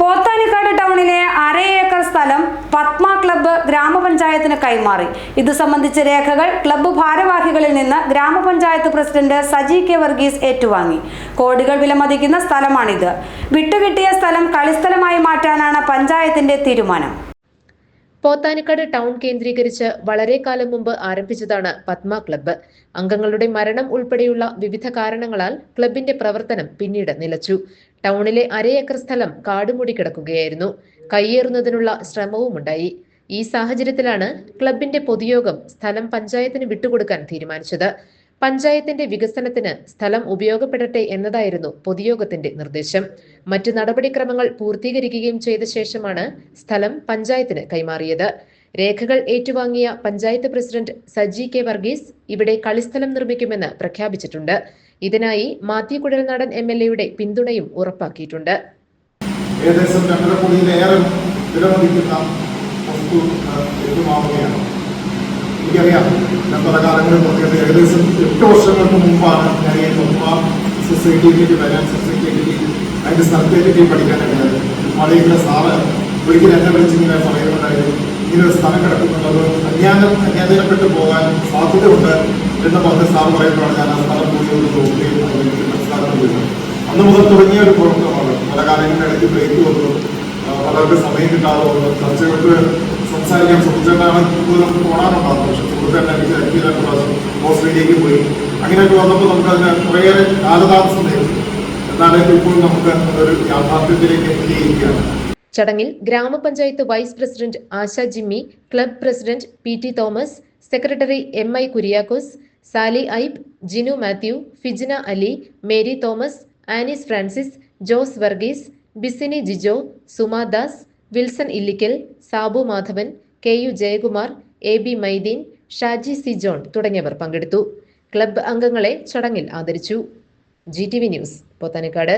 പോത്താനിക്കാട് ടൗണിലെ അര ഏക്കർ സ്ഥലം പത്മ ക്ലബ്ബ് ഗ്രാമപഞ്ചായത്തിന് കൈമാറി. ഇത് സംബന്ധിച്ച രേഖകൾ ക്ലബ്ബ് ഭാരവാഹികളിൽ നിന്ന് ഗ്രാമപഞ്ചായത്ത് പ്രസിഡന്റ് സജി കെ വർഗീസ് ഏറ്റുവാങ്ങി. കോടികൾ വിലമതിക്കുന്ന സ്ഥലമാണിത്. വിട്ടുകിട്ടിയ സ്ഥലം കളിസ്ഥലമായി മാറ്റാനാണ് പഞ്ചായത്തിന്റെ തീരുമാനം. പോത്താനിക്കാട് ടൗൺ കേന്ദ്രീകരിച്ച് വളരെ കാലം മുമ്പ് ആരംഭിച്ചതാണ് പത്മ ക്ലബ്ബ്. അംഗങ്ങളുടെ മരണം ഉൾപ്പെടെയുള്ള വിവിധ കാരണങ്ങളാൽ ക്ലബിന്റെ പ്രവർത്തനം പിന്നീട് നിലച്ചു. ടൗണിലെ അരയേക്കർ സ്ഥലം കാടുമൂടി കിടക്കുകയായിരുന്നു. കയ്യേറുന്നതിനുള്ള ശ്രമവുമുണ്ടായി. ഈ സാഹചര്യത്തിലാണ് ക്ലബിന്റെ പൊതുയോഗം സ്ഥലം പഞ്ചായത്തിന് വിട്ടുകൊടുക്കാൻ തീരുമാനിച്ചത്. പഞ്ചായത്തിന്റെ വികസനത്തിന് സ്ഥലം ഉപയോഗപ്പെടട്ടെ എന്നതായിരുന്നു പൊതുയോഗത്തിന്റെ നിർദ്ദേശം. മറ്റു നടപടിക്രമങ്ങൾ പൂർത്തീകരിക്കുകയും ചെയ്ത ശേഷമാണ് സ്ഥലം പഞ്ചായത്തിന് കൈമാറിയത്. രേഖകൾ ഏറ്റുവാങ്ങിയ പഞ്ചായത്ത് പ്രസിഡന്റ് സജി കെ വർഗീസ് ഇവിടെ കളിസ്ഥലം നിർമ്മിക്കുമെന്ന് പ്രഖ്യാപിച്ചിട്ടുണ്ട്. ഇതിനായി മാത്യു കുഴൽനാടൻ എം എൽ എയുടെ പിന്തുണയും ഉറപ്പാക്കിയിട്ടുണ്ട്. ഏകദേശം രണ്ടര കോടിയിലേറെ വിലമതിക്കുന്ന വസ്തു ലഭ്യമാവുകയാണ്. എനിക്കറിയാം. ഞാൻ പല കാലങ്ങളിൽ പറഞ്ഞത് ഏകദേശം എട്ട് വർഷങ്ങൾക്ക് മുമ്പാണ് ഞാൻ ഈ ഒപ്പ സൊസൈറ്റിയിലേക്ക് വരാൻ സൊസൈറ്റിയിലേക്ക് അതിന്റെ സ്ഥലത്തേക്ക് പഠിക്കാനായിട്ട് മലയിലെ സാറ് ഒരിക്കലും എന്നെ വിളിച്ചിങ്ങനെ പറയുന്നുണ്ടായിരുന്നു. ഇങ്ങനെ ഒരു സ്ഥലം കിടക്കുന്നുള്ളത് അജ്ഞാനം അജ്ഞാതയിൽപ്പെട്ട് പോകാൻ സാധ്യതയുണ്ട് എന്ന് പറഞ്ഞ സാർ പറയുമ്പോഴാണ് ഞാൻ ആ സ്ഥലം കൂടി ഒന്ന് നോക്കുകയും അതിലേക്ക് മനസ്സിലാക്കുന്നത് അന്ന് മുതൽ തുടങ്ങിയ ഒരു പ്രവർത്തനമാണ് പല കാലങ്ങളിലും ഇടയ്ക്ക് ബ്രേക്ക് വന്നു പലർക്ക് സമയം കിട്ടാതെ വന്നു ചർച്ചകൾക്ക് സംസാരിക്കാൻ സുഹൃത്തുക്കളാണ് കൂടുതലും ഓടാനുണ്ടാകുന്നത് പക്ഷെ സുഹൃത്തുക്കളെ എനിക്ക് രണ്ട് പ്രാവശ്യം പോയി. അങ്ങനെയൊക്കെ വന്നപ്പോൾ നമുക്ക് അതിന് കുറേയേറെ കാലതാമസം നേരിട്ടു. എന്നാലും ഇപ്പോൾ നമുക്ക് അതൊരു യാഥാർത്ഥ്യത്തിലേക്ക് എത്തിയിരിക്കുകയാണ്. ചടങ്ങിൽ ഗ്രാമപഞ്ചായത്ത് vice president Asha Jimmy club president P T Thomas secretary M I Kuriakose Sali Aib Jinu Mathew Fijina Ali Mary Thomas Anis Francis Jose Varghese Bisini Jijo Suma Das Wilson Illickal Sabu Madhavan K U Jayakumar A B Mydeen Shaji C John തുടങ്ങിയവർ പങ്കെടുത്തു. Club അംഗങ്ങളെ ചടങ്ങിൽ ആദരിച്ചു. G T V news Pothanikkad.